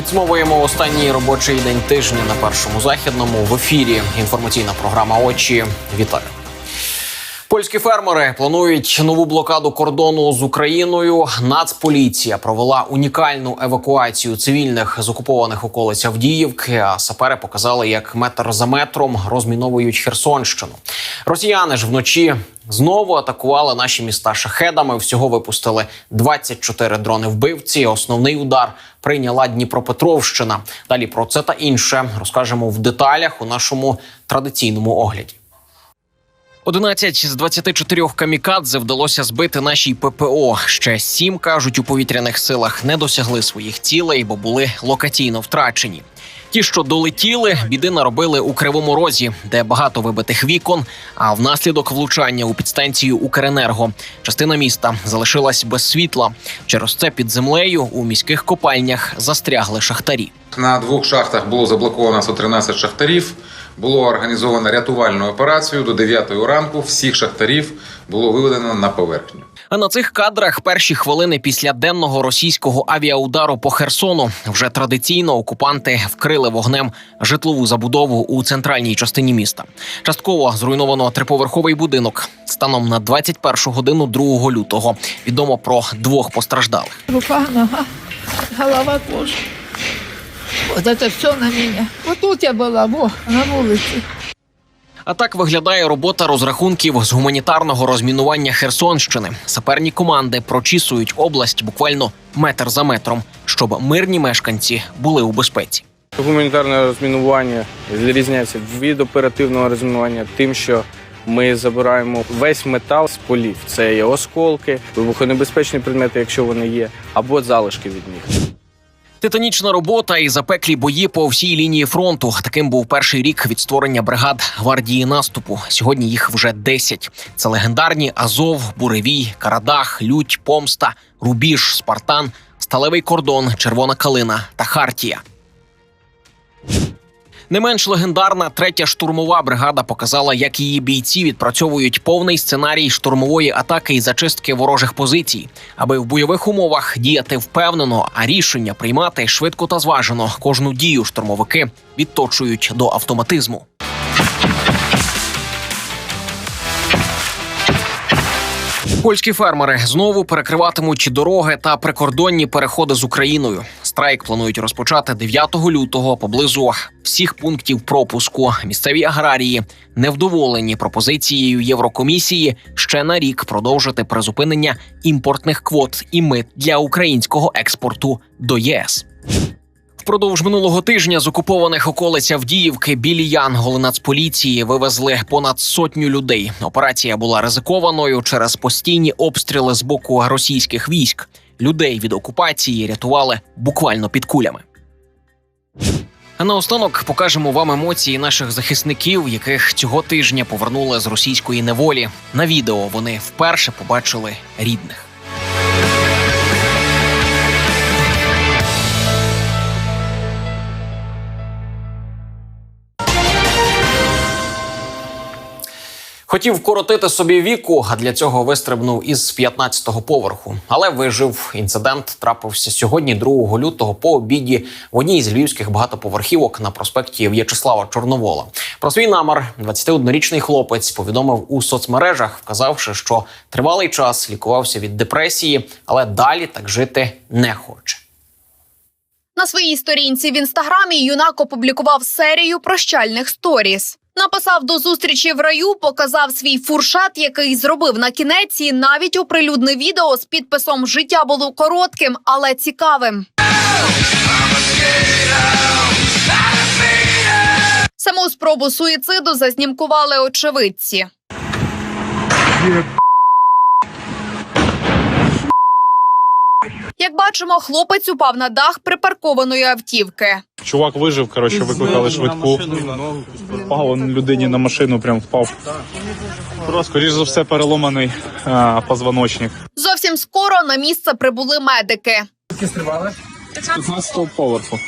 Підсумовуємо останній робочий день тижня на першому західному в ефірі. Інформаційна програма Очі. Вітаю. Польські фермери планують нову блокаду кордону з Україною. Нацполіція провела унікальну евакуацію цивільних з окупованих околиць Авдіївки. А сапери показали, як метр за метром розміновують Херсонщину. Росіяни ж вночі знову атакували наші міста шахедами. Всього випустили 24 дрони вбивці. Основний удар прийняла Дніпропетровщина. Далі про це та інше розкажемо в деталях у нашому традиційному огляді. 11 з 24 камікадзе вдалося збити нашій ППО. Ще сім кажуть у повітряних силах не досягли своїх цілей, бо були локаційно втрачені. Ті, що долетіли, біди наробили у кривому розі, де багато вибитих вікон. А внаслідок влучання у підстанцію Укренерго частина міста залишилась без світла. Через це під землею у міських копальнях застрягли шахтарі. На двох шахтах було заблоковано 113 шахтарів. Було організовано рятувальну операцію до 9 ранку. Всіх шахтарів було виведено на поверхню. А на цих кадрах перші хвилини після денного російського авіаудару по Херсону вже традиційно окупанти вкрили вогнем житлову забудову у центральній частині міста. Частково зруйновано триповерховий будинок. Станом на 21 годину 2 лютого відомо про двох постраждалих. Рука, нога, голова тоже. Вот это все на меня. Вот тут я была, во, на вулиці. А так виглядає робота розрахунків з гуманітарного розмінування Херсонщини. Саперні команди прочісують область буквально метр за метром, щоб мирні мешканці були у безпеці. Гуманітарне розмінування відрізняється від оперативного розмінування тим, що ми забираємо весь метал з полів. Це є осколки, вибухонебезпечні предмети, якщо вони є, або залишки від них. Титанічна робота і запеклі бої по всій лінії фронту. Таким був перший рік від створення бригад гвардії наступу. Сьогодні їх вже 10. Це легендарні Азов, Буревій, Карадах, Лють, Помста, Рубіж, Спартан, Сталевий кордон, Червона калина та Хартія. Не менш легендарна третя штурмова бригада показала, як її бійці відпрацьовують повний сценарій штурмової атаки і зачистки ворожих позицій, аби в бойових умовах діяти впевнено, а рішення приймати швидко та зважено. Кожну дію штурмовики відточують до автоматизму. Польські фермери знову перекриватимуть дороги та прикордонні переходи з Україною. Страйк планують розпочати 9 лютого поблизу всіх пунктів пропуску. Місцеві аграрії невдоволені пропозицією Єврокомісії ще на рік продовжити призупинення імпортних квот і мит для українського експорту до ЄС. Впродовж минулого тижня з окупованих околиць Авдіївки білі Янголи Нацполіції вивезли понад сотню людей. Операція була ризикованою через постійні обстріли з боку російських військ. Людей від окупації рятували буквально під кулями. А наостанок покажемо вам емоції наших захисників, яких цього тижня повернули з російської неволі. На відео вони вперше побачили рідних. Хотів вкоротити собі віку, а для цього вистрибнув із 15-го поверху. Але вижив. Інцидент трапився сьогодні, 2 лютого, по обіді в одній з львівських багатоповерхівок на проспекті В'ячеслава Чорновола. Про свій намір 21-річний хлопець повідомив у соцмережах, вказавши, що тривалий час лікувався від депресії, але далі так жити не хоче. На своїй сторінці в інстаграмі юнак опублікував серію прощальних сторіс. Написав до зустрічі в раю, показав свій фуршет, який зробив на кінець, і навіть оприлюднив відео з підписом Життя було коротким, але цікавим. Саму спробу суїциду зазнімкували очевидці. Як бачимо, хлопець упав на дах припаркованої автівки. Чувак вижив, коротше, викликали швидку. Впав он людині на машину, прям впав. Скоріше за все, переломаний а, позвоночник. Зовсім скоро на місце прибули медики. 15 поверху.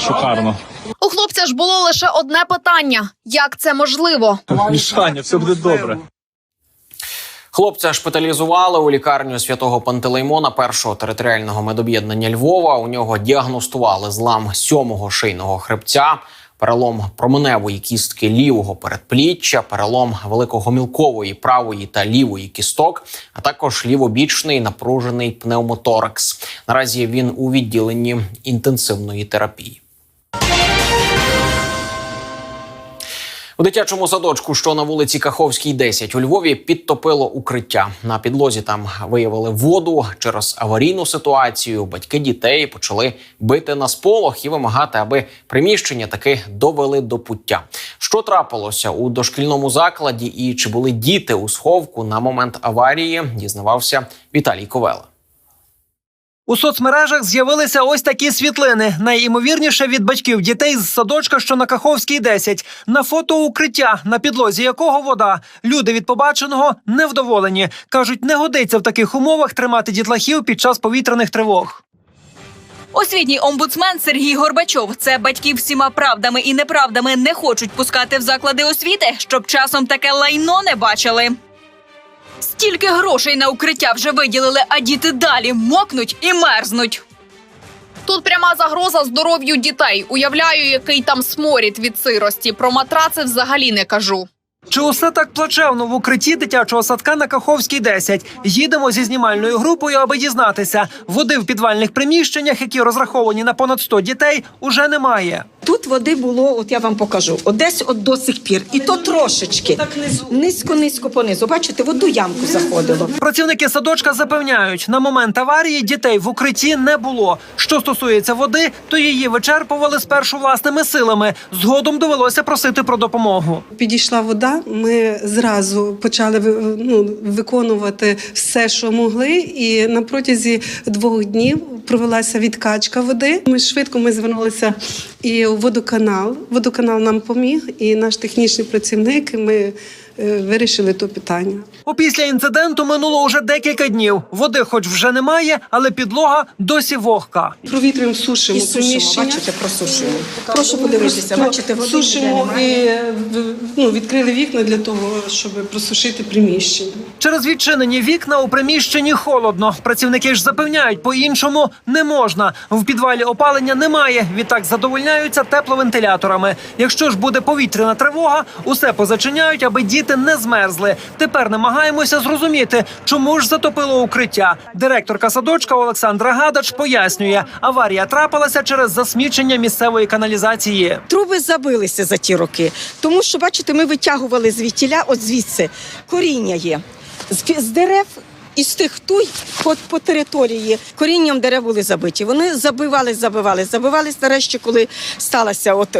Шикарно. У хлопця ж було лише одне питання: як це можливо? Мішаня, все буде добре. Хлопця шпиталізували у лікарню святого Пантелеймона першого територіального медоб'єднання Львова. У нього діагностували злам сьомого шийного хребця, перелом променевої кістки лівого передпліччя, перелом великогомілкової правої та лівої кісток, а також лівобічний напружений пневмоторакс. Наразі він у відділенні інтенсивної терапії. У дитячому садочку, що на вулиці Каховській, 10 у Львові, підтопило укриття. На підлозі там виявили воду через аварійну ситуацію. Батьки дітей почали бити на сполох і вимагати, аби приміщення таки довели до пуття. Що трапилося у дошкільному закладі, і чи були діти у сховку на момент аварії? Дізнавався Віталій Ковела. У соцмережах з'явилися ось такі світлини. Найімовірніше від батьків дітей з садочка, що на Каховській 10. На фото укриття, на підлозі якого вода. Люди від побаченого невдоволені. кажуть, не годиться в таких умовах тримати дітлахів під час повітряних тривог. Освітній омбудсмен Сергій Горбачов. Це батьків всіма правдами і неправдами не хочуть пускати в заклади освіти, щоб часом таке лайно не бачили. Стільки грошей на укриття вже виділили, а діти далі мокнуть і мерзнуть. Тут пряма загроза здоров'ю дітей. Уявляю, який там сморід від сирості. Про матраци взагалі не кажу. Чи усе так плачевно в укритті дитячого садка на Каховській 10? Їдемо зі знімальною групою, аби дізнатися. Води в підвальних приміщеннях, які розраховані на понад 100 дітей, уже немає. Тут води було, от я вам покажу, от десь от до сих пір, і то трошечки. Низько, низько понизу. Бачите, в одну ямку заходило. Працівники садочка запевняють, на момент аварії дітей в укритті не було. Що стосується води, то її вичерпували спершу власними силами. Згодом довелося просити про допомогу. Підійшла вода. Ми зразу почали ну, виконувати все, що могли, і на протязі двох днів провелася відкачка води. Ми швидко ми звернулися і у водоканал. Водоканал нам поміг, і наш технічний працівник. Ми е, вирішили то питання. Опісля інциденту минуло уже декілька днів. Води, хоч вже немає, але підлога досі вогка. Провітрюємо, сушимо І сушимо, приміщення. бачите, просушуємо. Прошу подивитися, бачите, води сушимо і немає. е, ну, відкрили вікна для того, щоб просушити приміщення. Через відчинені вікна у приміщенні холодно. Працівники ж запевняють, по-іншому не можна. В підвалі опалення немає. Відтак задовольняються тепловентиляторами. Якщо ж буде повітряна тривога, усе позачиняють, аби діти не змерзли. Тепер намагаємося зрозуміти, чому ж затопило укриття. Директорка садочка Олександра Гадач пояснює, аварія трапилася через засмічення місцевої каналізації. Труби забилися за ті роки, тому що, бачите, ми витягували звідтіля, от звідси коріння є. З, дерев і з тих туй по, по території корінням дерев були забиті. Вони забивались, забивались, забивались нарешті, коли сталася от.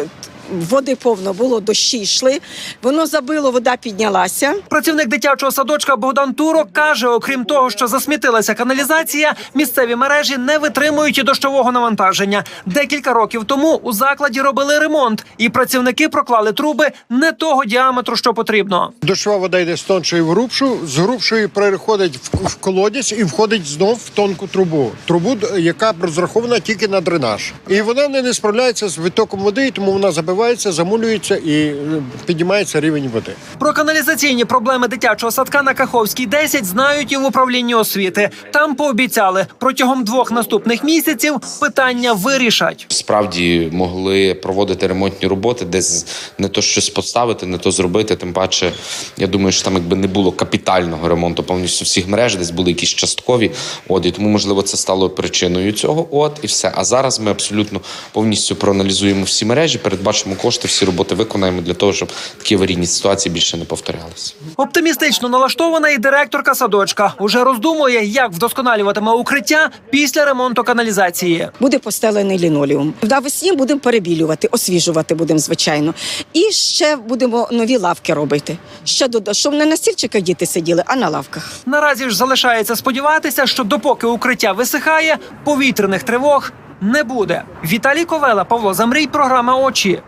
Води повно було, дощі йшли. Воно забило, вода піднялася. Працівник дитячого садочка Богдан Турок каже: окрім того, що засмітилася каналізація, місцеві мережі не витримують і дощового навантаження. Декілька років тому у закладі робили ремонт, і працівники проклали труби не того діаметру, що потрібно. Дощова вода йде з тоншої в грубшу, з грубшої переходить в, в колодязь і входить знов в тонку трубу. Трубу, яка розрахована тільки на дренаж. І вона не, не справляється з витоком води, тому вона забивається, замулюється і е, піднімається рівень води. Про каналізаційні проблеми дитячого садка на Каховській 10 знають і в управлінні освіти. Там пообіцяли протягом двох наступних місяців питання вирішать. Справді могли проводити ремонтні роботи, десь не то щось поставити, не то зробити. Тим паче, я думаю, що там якби не було капітального ремонту повністю всіх мереж, десь були якісь часткові. От і тому, можливо, це стало причиною цього. От і все. А зараз ми абсолютно повністю проаналізуємо всі мережі, передбачимо кошти, всі роботи виконаємо для того, щоб такі аварійні ситуації більше не повторялися. Оптимістично налаштована і директорка садочка уже роздумує, як вдосконалюватиме укриття після ремонту каналізації. Буде постелений лінолеум. Навесні будемо перебілювати, освіжувати будемо, звичайно. І ще будемо нові лавки робити. Ще дода, щоб не на стільчиках діти сиділи, а на лавках. Наразі ж залишається сподіватися, що допоки укриття висихає, повітряних тривог не буде. Віталій Ковела, Павло Замрій, програма Очі.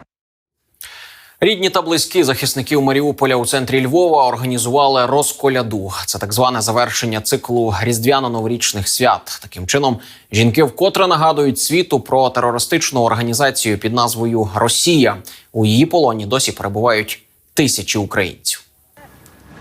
Рідні та близькі захисників Маріуполя у центрі Львова організували розколяду. Це так зване завершення циклу різдвяно-новорічних свят. Таким чином, жінки вкотре нагадують світу про терористичну організацію під назвою Росія. У її полоні досі перебувають тисячі українців.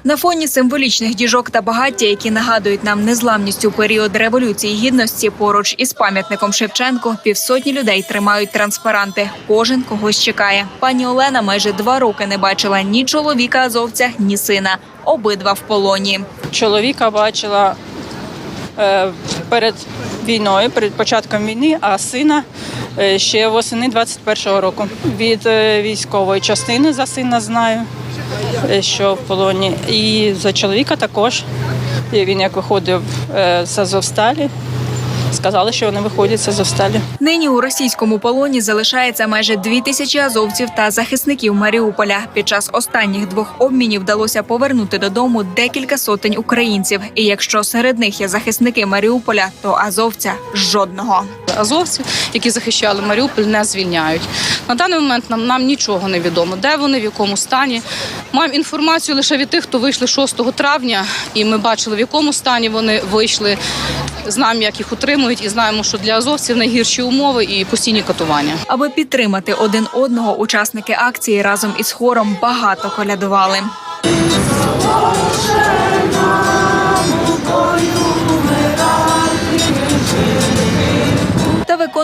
На фоні символічних діжок та багаття, які нагадують нам незламність у період революції гідності, поруч із пам'ятником Шевченко півсотні людей тримають транспаранти. Кожен когось чекає. Пані Олена майже два роки не бачила ні чоловіка азовця, ні сина. Обидва в полоні. Чоловіка бачила е, перед війною, перед початком війни, а сина е, ще восени 21-го року. Від е, військової частини за сина знаю, що в полоні. І за чоловіка також. І він як виходив е, з Азовсталі, сказали, що вони виходять з Азовсталі. Нині у російському полоні залишається майже дві тисячі азовців та захисників Маріуполя. Під час останніх двох обмінів вдалося повернути додому декілька сотень українців. І якщо серед них є захисники Маріуполя, то азовця жодного. Азовців, які захищали Маріуполь, не звільняють. На даний момент нам, нам нічого не відомо, де вони, в якому стані. Маємо інформацію лише від тих, хто вийшли 6 травня, і ми бачили, в якому стані вони вийшли. Знаємо, як їх утримують, і знаємо, що для азовців найгірші умови і постійні катування. Аби підтримати один одного, учасники акції разом із хором багато колядували.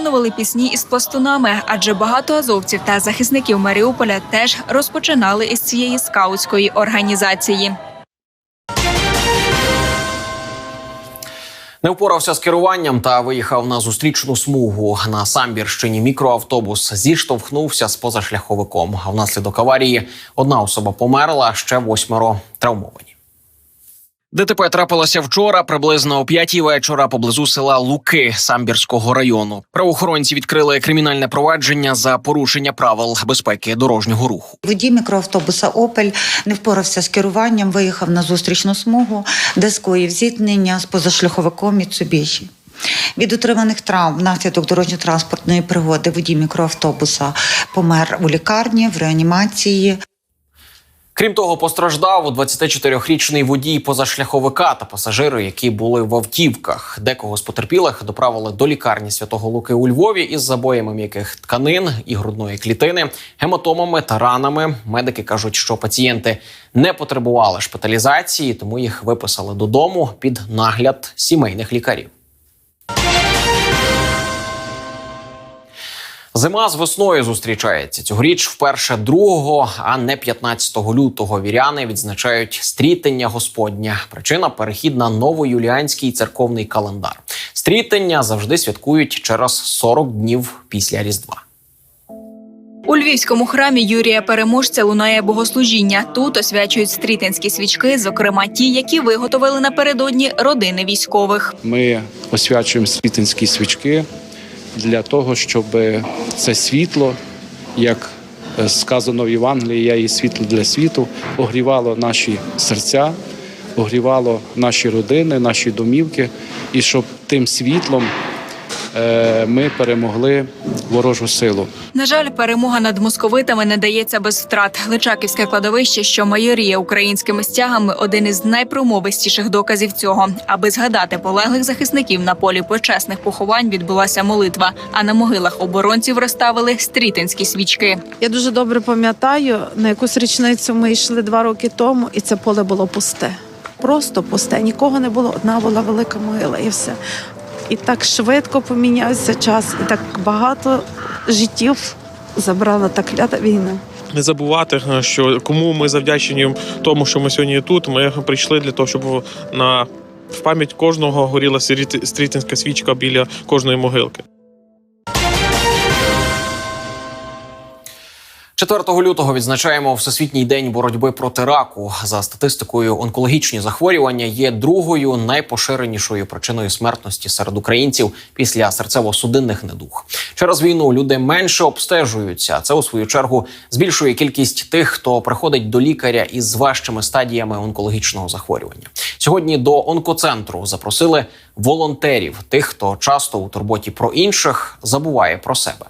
Виконували пісні із пластунами, адже багато азовців та захисників Маріуполя теж розпочинали із цієї скаутської організації. Не впорався з керуванням та виїхав на зустрічну смугу. На самбірщині мікроавтобус зіштовхнувся з позашляховиком. А внаслідок аварії одна особа померла, ще восьмеро травмовані. ДТП трапилося вчора, приблизно о п'ятій вечора, поблизу села Луки Самбірського району. Правоохоронці відкрили кримінальне провадження за порушення правил безпеки дорожнього руху. Водій мікроавтобуса Опель не впорався з керуванням, виїхав на зустрічну смугу, де скоїв зіткнення з позашляховиком Міцубіші. Від отриманих травм внаслідок дорожньо-транспортної пригоди водій мікроавтобуса помер у лікарні в реанімації. Крім того, постраждав 24-річний водій позашляховика та пасажири, які були в автівках. Декого з потерпілих доправили до лікарні Святого Луки у Львові із забоями м'яких тканин і грудної клітини, гематомами та ранами. Медики кажуть, що пацієнти не потребували шпиталізації, тому їх виписали додому під нагляд сімейних лікарів. Зима з весною зустрічається цьогоріч вперше 2, а не 15 лютого. Віряни відзначають стрітення Господня. Причина перехід на новоюліанський церковний календар. Стрітення завжди святкують через 40 днів після Різдва. У львівському храмі Юрія Переможця лунає богослужіння. Тут освячують стрітинські свічки, зокрема ті, які виготовили напередодні родини військових. Ми освячуємо світинські свічки для того, щоб це світло, як е, сказано в Євангелії, я є світло для світу, огрівало наші серця, огрівало наші родини, наші домівки, і щоб тим світлом е, ми перемогли ворожу силу. На жаль, перемога над московитами не дається без втрат. Личаківське кладовище, що майоріє українськими стягами, один із найпромовистіших доказів цього. Аби згадати полеглих захисників на полі почесних поховань, відбулася молитва. А на могилах оборонців розставили стрітинські свічки. Я дуже добре пам'ятаю, на якусь річницю ми йшли два роки тому, і це поле було пусте. Просто пусте. Нікого не було. Одна була велика могила, і все. І так швидко помінявся час, і так багато життів забрала та клята війна. Не забувати, що кому ми завдячені тому, що ми сьогодні тут. Ми прийшли для того, щоб на в пам'ять кожного горіла стріт- стрітинська свічка біля кожної могилки. 4 лютого відзначаємо Всесвітній день боротьби проти раку. За статистикою, онкологічні захворювання є другою найпоширенішою причиною смертності серед українців після серцево-судинних недуг. Через війну люди менше обстежуються. Це у свою чергу збільшує кількість тих, хто приходить до лікаря із важчими стадіями онкологічного захворювання. Сьогодні до онкоцентру запросили волонтерів, тих, хто часто у турботі про інших забуває про себе.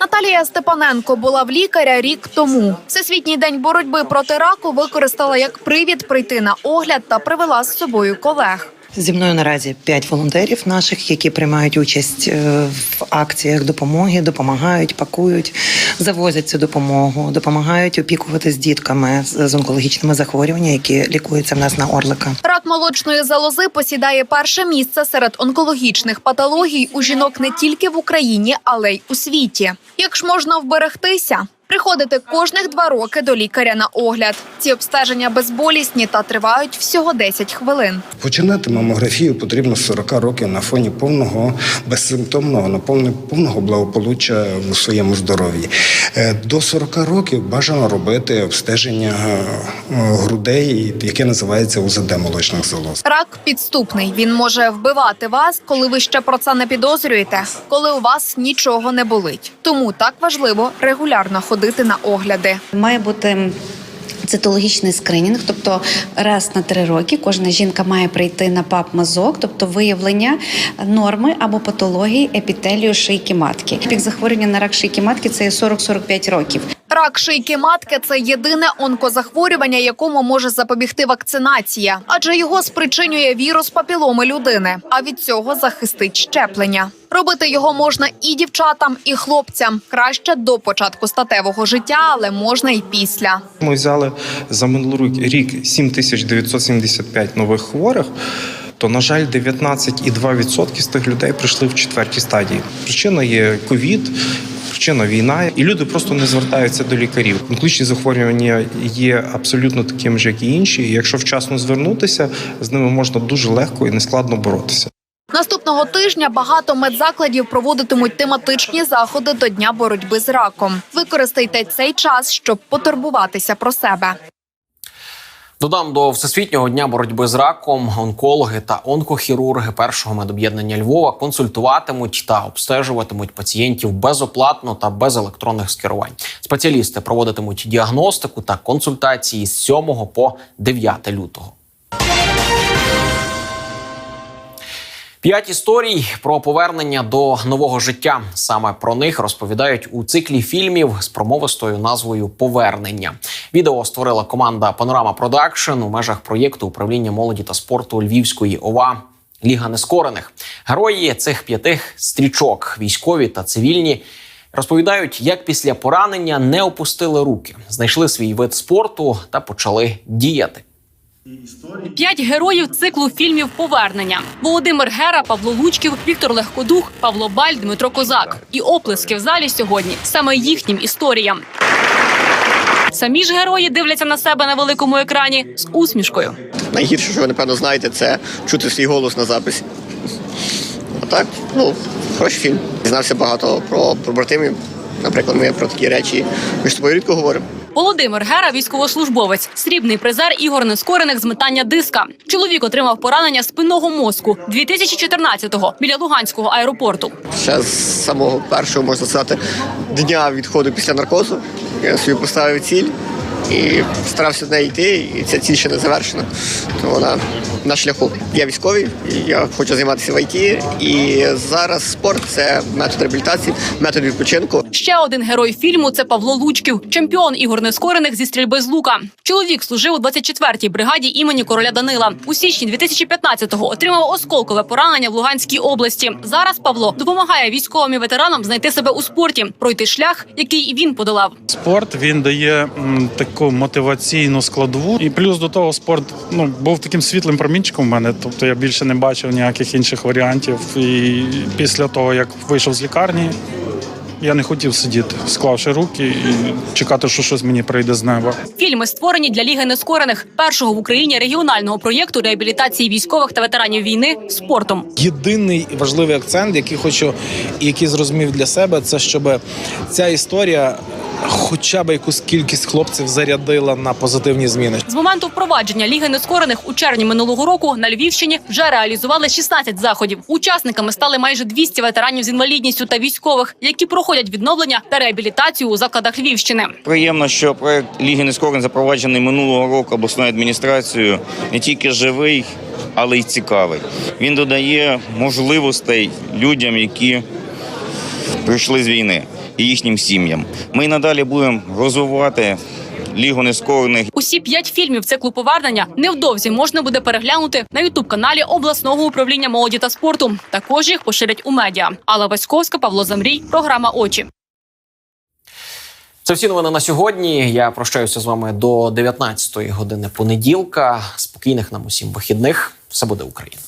Наталія Степаненко була в лікаря рік тому. Всесвітній день боротьби проти раку використала як привід прийти на огляд та привела з собою колег. Зі мною наразі п'ять волонтерів наших, які приймають участь е, в акціях допомоги, допомагають, пакують, завозять цю допомогу, допомагають опікуватись дітками з з онкологічними захворюваннями, які лікуються в нас на орлика. Рак молочної залози посідає перше місце серед онкологічних патологій у жінок не тільки в Україні, але й у світі. Як ж можна вберегтися? Приходити кожних два роки до лікаря на огляд. Ці обстеження безболісні та тривають всього 10 хвилин. Починати мамографію потрібно з 40 років на фоні повного безсимптомного, на повного благополуччя в своєму здоров'ї. Е, До 40 років бажано робити обстеження е, грудей, яке називається УЗД молочних залоз. Рак підступний. Він може вбивати вас, коли ви ще про це не підозрюєте, коли у вас нічого не болить. Тому так важливо регулярно ходити на огляди. Має бути цитологічний скринінг, тобто раз на три роки кожна жінка має прийти на ПАП-мазок, тобто виявлення норми або патології епітелію шийки матки. Пік захворювання на рак шийки матки це 40-45 років. Рак шийки матки це єдине онкозахворювання, якому може запобігти вакцинація, адже його спричинює вірус папіломи людини. А від цього захистить щеплення. Робити його можна і дівчатам, і хлопцям. Краще до початку статевого життя, але можна і після. Ми взяли за минулий рік 7975 нових хворих. То, на жаль, 19,2% з тих людей прийшли в четвертій стадії. Причина є ковід, причина війна, і люди просто не звертаються до лікарів. Онкологічні захворювання є абсолютно таким ж, як і інші. Якщо вчасно звернутися, з ними можна дуже легко і нескладно боротися. Наступного тижня багато медзакладів проводитимуть тематичні заходи до дня боротьби з раком. Використайте цей час, щоб потурбуватися про себе. Додам до всесвітнього дня боротьби з раком онкологи та онкохірурги першого медоб'єднання Львова консультуватимуть та обстежуватимуть пацієнтів безоплатно та без електронних скерувань. Спеціалісти проводитимуть діагностику та консультації з 7 по 9 лютого. П'ять історій про повернення до нового життя. Саме про них розповідають у циклі фільмів з промовистою назвою Повернення. Відео створила команда Панорама Продакшн у межах проєкту управління молоді та спорту Львівської ОВА Ліга Нескорених. Герої цих п'яти стрічок, військові та цивільні. Розповідають, як після поранення не опустили руки, знайшли свій вид спорту та почали діяти. П'ять героїв циклу фільмів Повернення: Володимир Гера, Павло Лучків, Віктор Легкодух, Павло Баль, Дмитро Козак. І оплески в залі сьогодні саме їхнім історіям. Самі ж герої дивляться на себе на великому екрані з усмішкою. Найгірше, що ви напевно знаєте, це чути свій голос на записі. А так, ну, хороший фільм. Дізнався багато про побратимів. Наприклад, ми про такі речі між собою рідко говоримо. Володимир Гера, військовослужбовець, срібний призер ігор нескорених з метання диска. Чоловік отримав поранення спинного мозку 2014-го біля Луганського аеропорту. Ще з самого першого, можна сказати, дня відходу після наркозу я собі поставив ціль і старався до неї йти, і ця ціль ще не завершена. То вона на шляху. Я військовий, я хочу займатися в ІТ, і зараз спорт це метод реабілітації, метод відпочинку. Ще один герой фільму це Павло Лучків, чемпіон ігор нескорених зі стрільби з лука. Чоловік служив у 24-й бригаді імені короля Данила. У січні 2015-го отримав осколкове поранення в Луганській області. Зараз Павло допомагає військовим і ветеранам знайти себе у спорті, пройти шлях, який і він подолав. Спорт він дає м, таку мотиваційну складову, і плюс до того спорт ну був таким світлим промінчиком в мене. Тобто я більше не бачив ніяких інших варіантів. І після того як вийшов з лікарні. Я не хотів сидіти, склавши руки і чекати, що щось мені прийде з неба. Фільми створені для Ліги нескорених першого в Україні регіонального проєкту реабілітації військових та ветеранів війни спортом. Єдиний важливий акцент, який хочу і який зрозумів для себе, це щоб ця історія хоча б якусь кількість хлопців зарядила на позитивні зміни. З моменту впровадження Ліги нескорених у червні минулого року на Львівщині вже реалізували 16 заходів. Учасниками стали майже 200 ветеранів з інвалідністю та військових, які проходять відновлення та реабілітацію у закладах Львівщини. Приємно, що проект Ліги Нескорених запроваджений минулого року обласною адміністрацією не тільки живий, але й цікавий. Він додає можливостей людям, які прийшли з війни і їхнім сім'ям. Ми й надалі будемо розвивати Лігу нескорених. Усі п'ять фільмів циклу повернення невдовзі можна буде переглянути на ютуб каналі обласного управління молоді та спорту. Також їх поширять у медіа. Алла Васьковська, Павло Замрій, програма Очі. Це всі новини на сьогодні. Я прощаюся з вами до 19-ї години понеділка. Спокійних нам усім вихідних. Все буде Україна.